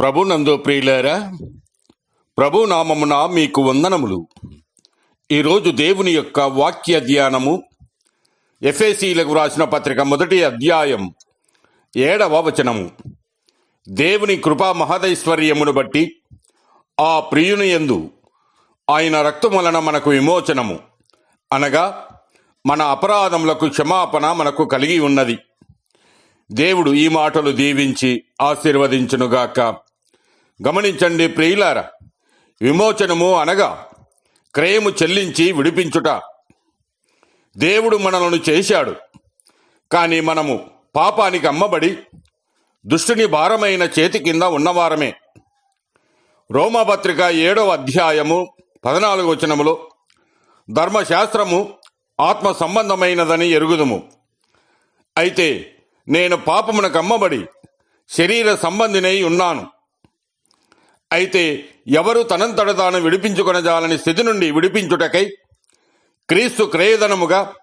ప్రభు నందు ప్రియులారా ప్రభు నామమున మీకు వందనములు. ఈరోజు దేవుని యొక్క వాక్య ధ్యానము ఎఫ్ఏసీలకు వ్రాసిన పత్రిక మొదటి అధ్యాయం ఏడవ వచనము. దేవుని కృపా మహదైశ్వర్యమును బట్టి ఆ ప్రియుని యందు ఆయన రక్తం వలన మనకు విమోచనము. అనగా మన అపరాధములకు క్షమాపణ మనకు కలిగి ఉన్నది. దేవుడు ఈ మాటలు దీవించి ఆశీర్వదించునుగాక. గమనించండి ప్రియులార విమోచనము అనగా క్రయము చెల్లించి విడిపించుట. దేవుడు మనలను చేశాడు కానీ మనము పాపానికి అమ్మబడి దుష్టుని భారమైన చేతి కింద ఉన్నవారమే. రోమపత్రిక ఏడవ అధ్యాయము పద్నాలుగు వచనములో ధర్మశాస్త్రము ఆత్మ సంబంధమైనదని ఎరుగుదుము. అయితే నేను పాపమునకు అమ్మబడి శరీర సంబంధినై ఉన్నాను. అయితే ఎవరు తనంతట తాను విడిపించుకొనజాలని స్థితి నుండి విడిపించుటకై క్రీస్తు క్రయధనముగా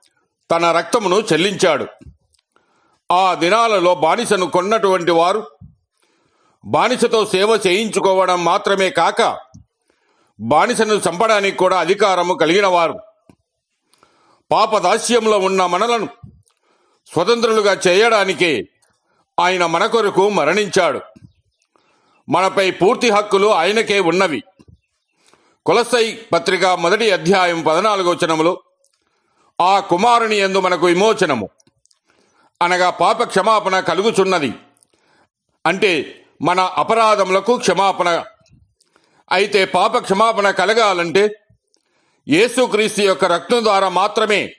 తన రక్తమును చెల్లించాడు. ఆ దినాలలో బానిసను కొన్నటువంటి వారు బానిసతో సేవ చేయించుకోవడం మాత్రమే కాక బానిసను చంపడానికి కూడా అధికారము కలిగిన వారు పాపదాస్యంలో ఉన్న మనలను స్వతంత్రులుగా చేయడానికే ఆయన మన కొరకు మరణించాడు. మనపై పూర్తి హక్కులు ఆయనకే ఉన్నవి. కులసై పత్రిక మొదటి అధ్యాయం పదనాలుగో వచనములో ఆ కుమారుని ఎందు మనకు విమోచనము. అనగా పాప క్షమాపణ కలుగుచున్నది. అంటే మన అపరాధములకు క్షమాపణ. అయితే పాప క్షమాపణ కలగాలంటే యేసుక్రీస్తు యొక్క రక్తం ద్వారా మాత్రమే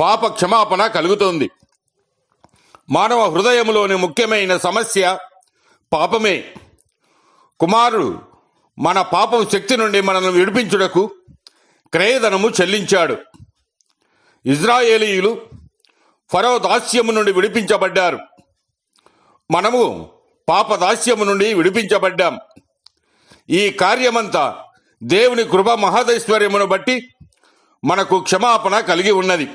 పాప క్షమాపణ కలుగుతుంది. మానవ హృదయంలోని ముఖ్యమైన సమస్య పాపమే. కుమారుడు మన పాపం శక్తి నుండి మనల్ని విడిపించుటకు క్రయధనము చెల్లించాడు. ఇజ్రాయేలీయులు ఫరో దాస్యము నుండి విడిపించబడ్డారు. మనము పాప దాస్యము నుండి విడిపించబడ్డాం. ఈ కార్యమంతా దేవుని కృప మహాదైశ్వర్యమును బట్టి మనకు క్షమాపణ కలిగి ఉన్నది.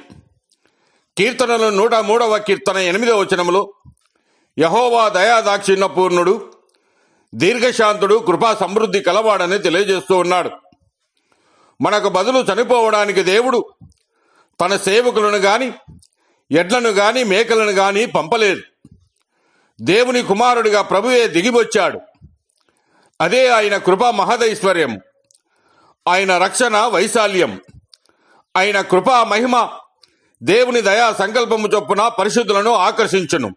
కీర్తనలు నూట మూడవ కీర్తన ఎనిమిదవ వచనములో యహోవా దయాదాక్షిణ్యపూర్ణుడు దీర్ఘశాంతుడు కృపా సమృద్ధి కలవాడని తెలియజేస్తూ ఉన్నాడు. మనకు బదులు చనిపోవడానికి దేవుడు తన సేవకులను గాని ఎడ్లను గాని మేకలను గాని పంపలేదు. దేవుని కుమారుడిగా ప్రభువే దిగివచ్చాడు. అదే ఆయన కృపా మహదైశ్వర్యం ఆయన రక్షణ వైశాల్యం ఆయన కృపా మహిమ దేవుని దయా సంకల్పము చొప్పున పరిశుద్ధులను ఆకర్షించును.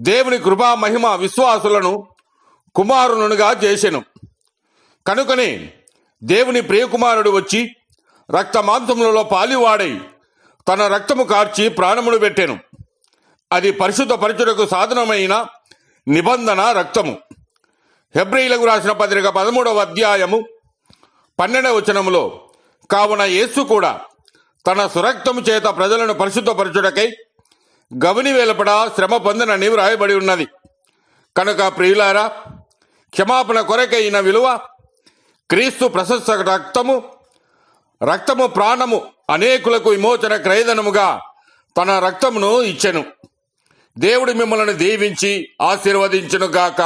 దేవుని కృపా మహిమ విశ్వాసులను కుమారునుగా చేసెను. కనుకనే దేవుని ప్రియకుమారుడు వచ్చి రక్త మాంసములలో పాలివాడై తన రక్తము కార్చి ప్రాణమును పెట్టెను. అది పరిశుద్ధ పరచుటకు సాధనమైన నిబంధన రక్తము. హెబ్రిలకు రాసిన పత్రిక పదమూడవ అధ్యాయము పన్నెండవ వచనములో కావున యేసు కూడా తన సురక్తము చేత ప్రజలను పరిశుద్ధపరచుటకై గవిని వేలపడ శ్రమ పొందనని వ్రాయబడి ఉన్నది. కనుక ప్రియులారా క్షమాపణ కొరకైన విలువ క్రీస్తు ప్రశస్త రక్తము రక్తము ప్రాణము అనేకులకు విమోచన క్రయదనముగా తన రక్తమును ఇచ్చెను. దేవుడు మిమ్మల్ని దీవించి ఆశీర్వదించును గాక